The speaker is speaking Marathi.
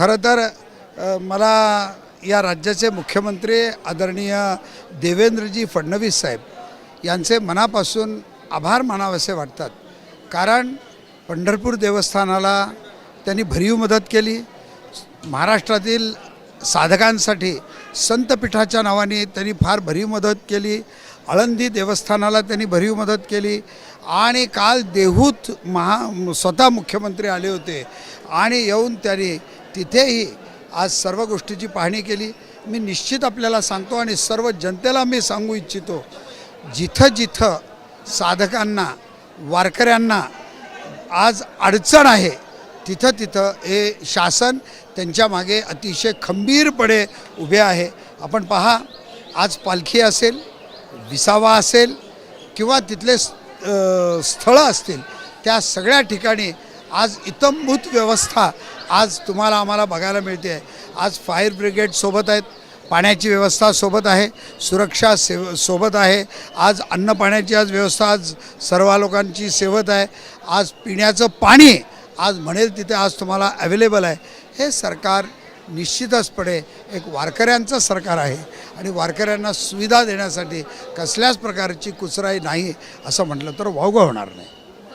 खरं तर मला या राज्याचे मुख्यमंत्री आदरणीय देवेंद्रजी फडणवीस साहेब यांचे मनापासून आभार मानावेसे वाटतात. कारण पंढरपूर देवस्थानाला त्यांनी भरीव मदत केली. महाराष्ट्रातील साधकांसाठी संतपीठाच्या नावाने त्यांनी फार भरीव मदत केली. आळंदी देवस्थानाला त्यांनी भरीव मदत केली. आणि काल देहूत महा स्वतः मुख्यमंत्री आले होते. आणि येऊन त्यांनी तिथेही आज सर्व गोष्टीची पाहणी केली. मी निश्चित आपल्याला सांगतो आणि सर्व जनतेला मी सांगू इच्छितो जिथं जिथं साधकांना वारकऱ्यांना आज अडचण आहे तिथं तिथं हे शासन त्यांच्या मागे अतिशय खंबीरपणे उभे आहे. आपण पहा आज पालखी असेल विसावा असेल किंवा तिथले स्थळं असतील त्या सगळ्या ठिकाणी आज इतंभूत व्यवस्था आज तुम्हाला आम्हाला बघायला मिळते. आहे आज फायर ब्रिगेड सोबत आहेत. पाण्याची व्यवस्था सोबत आहे. सुरक्षा सेव सोबत आहे. आज अन्न पाण्याची आज व्यवस्था आज सर्व लोकांची सेवत आहे. आज पिण्याचं पाणी आज म्हणेल तिथे आज तुम्हाला अवेलेबल आहे. हे सरकार निश्चितचपणे एक वारकऱ्यांचं सरकार आहे. आणि वारकऱ्यांना सुविधा देण्यासाठी कसल्याच प्रकारची कुचराई नाही असं म्हटलं तर वावगं होणार नाही.